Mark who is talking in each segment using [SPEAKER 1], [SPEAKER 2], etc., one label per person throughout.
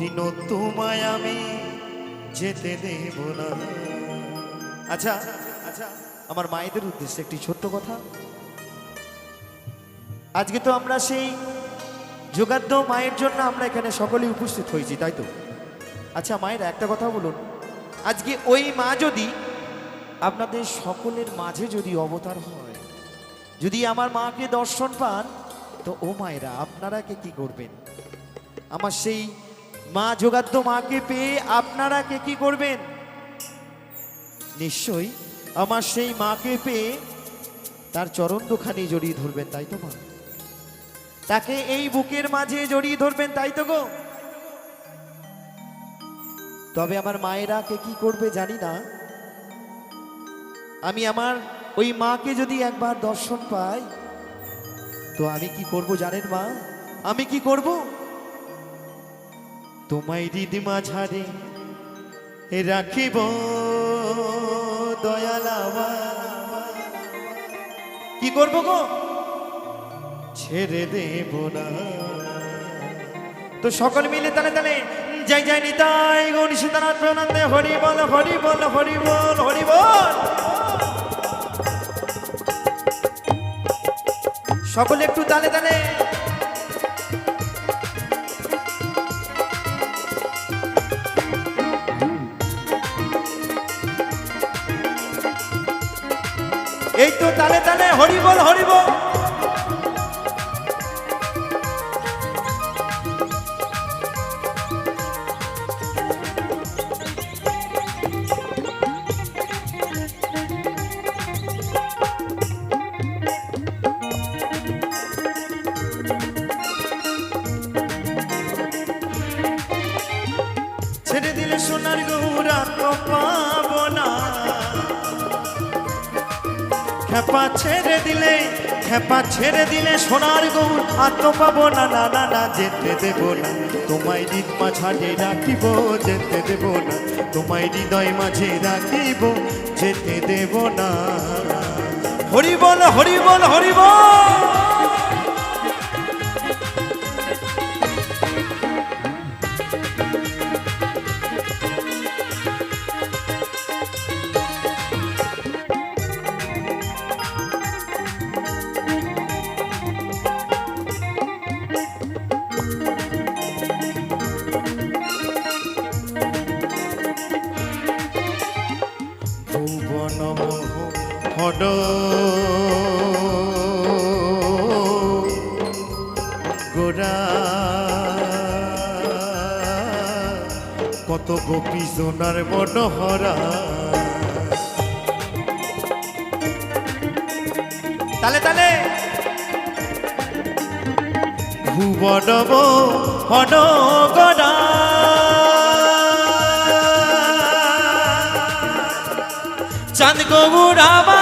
[SPEAKER 1] দিনও তোমায় আমি যেতে দেব না আচ্ছা আচ্ছা আমার মায়েদের উদ্দেশ্যে একটি ছোট্ট কথা আজকে তো আমরা সেই যোগাদ্য মায়ের জন্য আমরা এখানে সকলেই উপস্থিত হয়েছি তাই তো আচ্ছা মায়ের একটা কথা বলুন আজকে ওই মা যদি আপনাদের সকলের মাঝে যদি অবতার হয় যদি আমার মাকে দর্শন পান তো ও মায়েরা আপনারা কে কি করবেন আমার সেই মা যোগাদ্য মাকে পেয়ে আপনারা কে কি করবেন নিশ্চয়ই আমার সেই মাকে পেয়ে তার চরণ দুখানি জড়িয়ে ধরবেন তাই তো মা তাকে এই বুকের মাঝে জড়িয়ে ধরবেন তাই তো গো তবে আমার মায়েরা কে কি করবে জানি না আমি আমার ওই মাকে যদি একবার দর্শন পাই তো আমি কি করব জানেন মা আমি কি করবো তোমায় মা মাঝারে রাখিব দয়ালাবা কি করব গো ছেড়ে দেব না তো সকল মিলে তালে তাহলে যাই যাই নিতাই তাই সীতানাথ প্রণন্দে হরি বল হরি বল হরি বল হরি বল সকলে একটু তালে তালে এই তো তালে তালে হরিবল হরিবল ছেড়ে দিলে সোনার গৌরা কপাল খেপা ছেড়ে দিলে খেপা ছেড়ে দিলে সোনার গৌর আর তো পাবো না না না না যেতে দেব না তোমায় দিন মাঝে রাখিব যেতে দেব না তোমায় হৃদয় মাঝে রাখিব যেতে দেব না হরিবল হরিবল হরিবল কত গোপী সোনার মনোহরা তালে তালে ভুবনব হনগরা চাঁদ গৌরাবা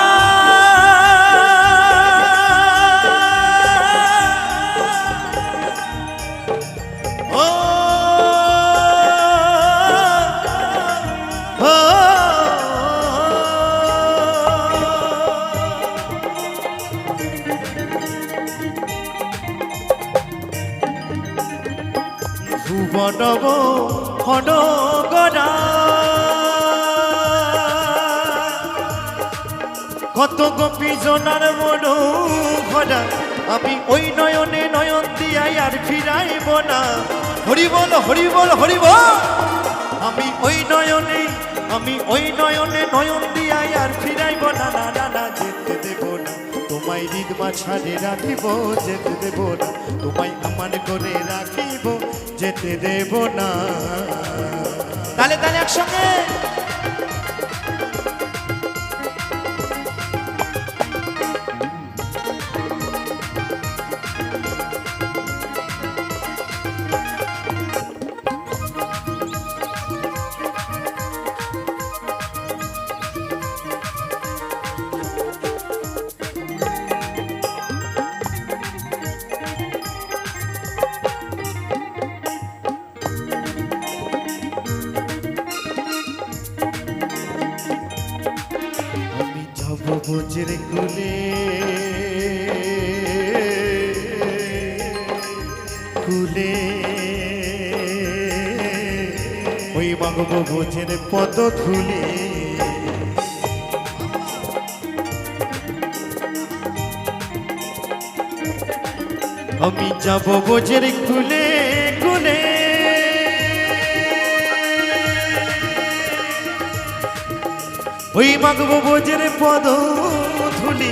[SPEAKER 1] ভুবনব হনগনা কত গপি জনার মনো ঘনা আমি ওই নয়নে নয়ন দিয়াই আর ফিরাইব না হরিবল হরিবল হরিব আমি ওই নয়নে আমি ওই নয়নে নয়ন দিয়াই আর ফিরাইব না না না না যেতে দেব না তোমায় হৃদ ছাড়ে রাখিব যেতে দেব না তোমায় আমার করে রাখিব যেতে দেব না তাহলে তাহলে একসঙ্গে সবুজের কুলে কুলে ওই মাগব বোঝের পদ ধুলে আমি যাব বোঝের কুলে কুলে ওই মাগব বোঝের পদ ধুলি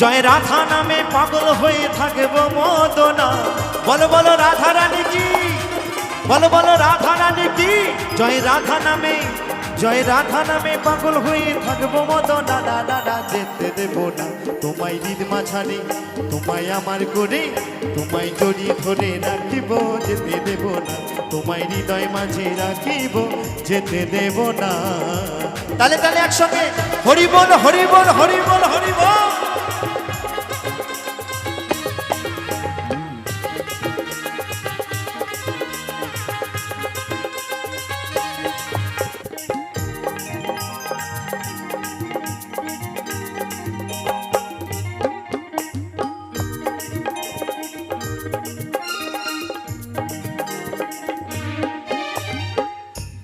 [SPEAKER 1] জয় রাধা নামে পাগল হয়ে থাকবো মদনা বলো বলো রাধা রানী কি বলো বলো রাধা রানী কি জয় রাধা নামে জয় রাধা নামে পাগল হয়ে থাকবো মদনা না দাদা যেতে দেব না তোমায় হৃদ মাঝারে তোমায় আমার করে তোমায় জড়ি ধরে রাখিব যেতে দেব না তোমায় হৃদয় মাঝে রাখিব যেতে দেব না তালে তালে একসঙ্গে হরিবল হরিবল হরিবল হরিবল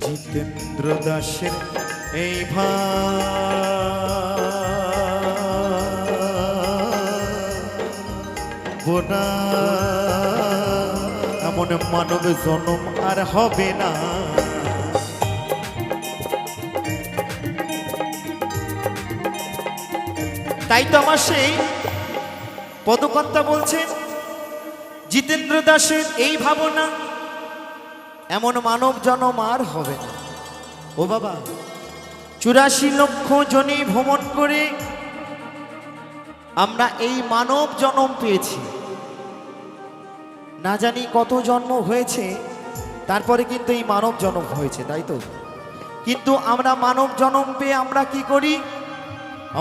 [SPEAKER 1] জিতেন্দ্র দাসের এই এমন মানব জনম আর হবে না তাই তো আমার সেই পদকর্তা বলছেন জিতেন্দ্র দাসের এই ভাবনা এমন মানব জনম আর হবে না ও বাবা চুরাশি লক্ষ জনে ভ্রমণ করে আমরা এই মানব জন্ম পেয়েছি না জানি কত জন্ম হয়েছে তারপরে কিন্তু এই মানব জন্ম হয়েছে তাই তো কিন্তু আমরা মানব জন্ম পেয়ে আমরা কি করি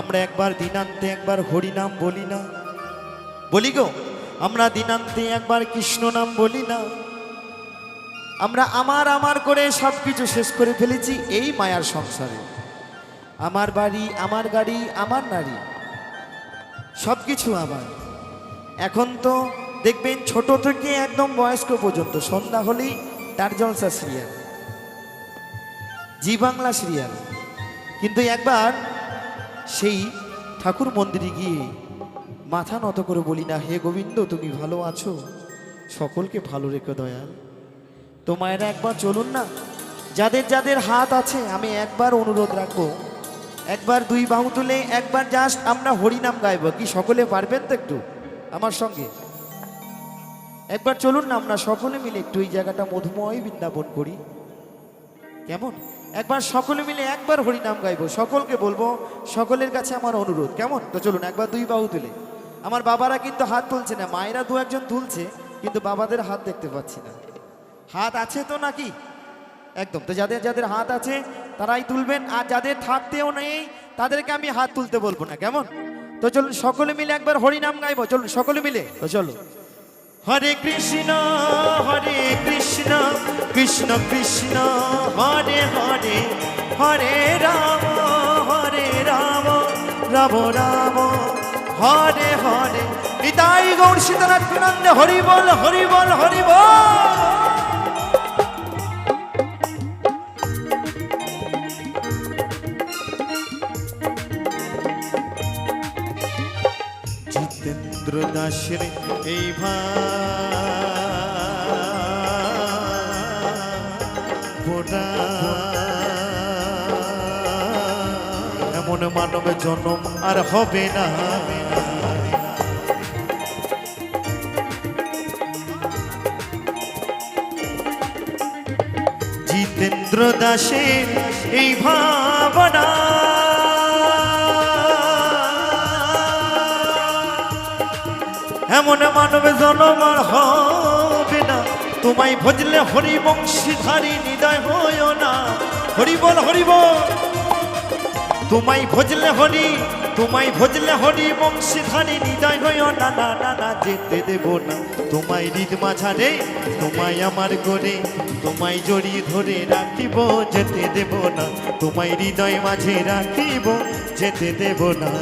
[SPEAKER 1] আমরা একবার দিনান্তে একবার হরিনাম বলি না বলি গো আমরা দিনান্তে একবার কৃষ্ণ নাম বলি না আমরা আমার আমার করে সব কিছু শেষ করে ফেলেছি এই মায়ার সংসারে আমার বাড়ি আমার গাড়ি আমার নারী সব কিছু আমার এখন তো দেখবেন ছোট থেকে একদম বয়স্ক পর্যন্ত সন্ধ্যা হলেই তার Jalsha serial Zee Bangla serial কিন্তু একবার সেই ঠাকুর মন্দিরে গিয়ে মাথা নত করে বলি না হে গোবিন্দ তুমি ভালো আছো সকলকে ভালো রেখো দয়াল তোমায়েরা একবার চলুন না যাদের যাদের হাত আছে আমি একবার অনুরোধ রাখবো একবার দুই বাহু তুলে একবার জাস্ট আমরা হরিনাম গাইব কি সকলে পারবেন তো একটু আমার সঙ্গে একবার চলুন না আমরা সকলে মিলে একটু এই জায়গাটা মধুময় বৃন্দাবন করি কেমন একবার সকলে মিলে একবার হরিনাম গাইব সকলকে বলবো সকলের কাছে আমার অনুরোধ কেমন তো চলুন একবার দুই বাহু তুলে আমার বাবারা কিন্তু হাত তুলছে না মায়েরা দু একজন তুলছে কিন্তু বাবাদের হাত দেখতে পাচ্ছি না হাত আছে তো নাকি একদম তো যাদের যাদের হাত আছে তারাই তুলবেন আর যাদের থাকতেও নেই তাদেরকে আমি হাত তুলতে বলবো না কেমন তো চলুন সকলে মিলে একবার হরিনাম গাইবো চলুন সকলে মিলে তো চলো হরে কৃষ্ণ হরে কৃষ্ণ কৃষ্ণ কৃষ্ণ হরে হরে হরে রাম হরে রাম রাম রাম হরে হরে নিতাই গৌর সীতানাথ হরি বল হরি বল হরি বল রবীন্দ্র দাসের এই ভোটা এমন মানবে জন্ম আর হবে না জিতেন্দ্র দাসের এই ভা মনে মানবে জনমার হবে না তোমায় ভজলে হরিবংশীধারী নিদয় হইও না হরিবল হরিবল তোমায় ভজলে হরি তোমায় ভজলে হরি ধারি নিদয় হইও না না না না যেতে দেব না তোমায় হৃদ রে তোমায় আমার করে তোমায় জড়ি ধরে রাখিব যেতে দেব না তোমায় হৃদয় মাঝে রাখিব যেতে দেব না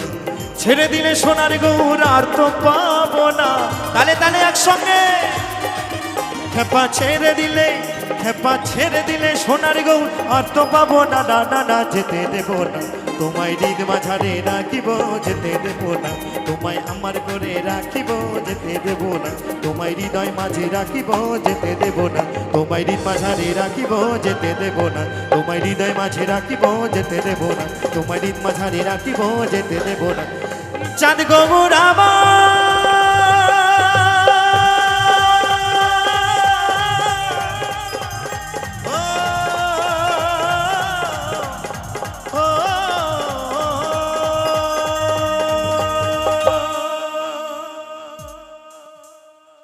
[SPEAKER 1] ছেড়ে দিলে সোনার গৌর আর তো পাবো না তালে তালে একসঙ্গে খেপা ছেড়ে দিলে খেপা ছেড়ে দিলে সোনার গৌর আর তো পাবো না না না যেতে দেবো না তোমায় হৃদ মাঝারে রাখিব যেতে দেব না তোমায় আমার করে রাখিব যেতে দেব না তোমায় হৃদয় মাঝে রাখিব যেতে দেব না তোমায় হৃদ মাঝারে রাখিব যেতে দেব না তোমায় হৃদয় মাঝে রাখিব যেতে দেব না তোমায় হৃদ মাঝারে রাখিব যেতে দেব না চাঁদ গোমুর আমার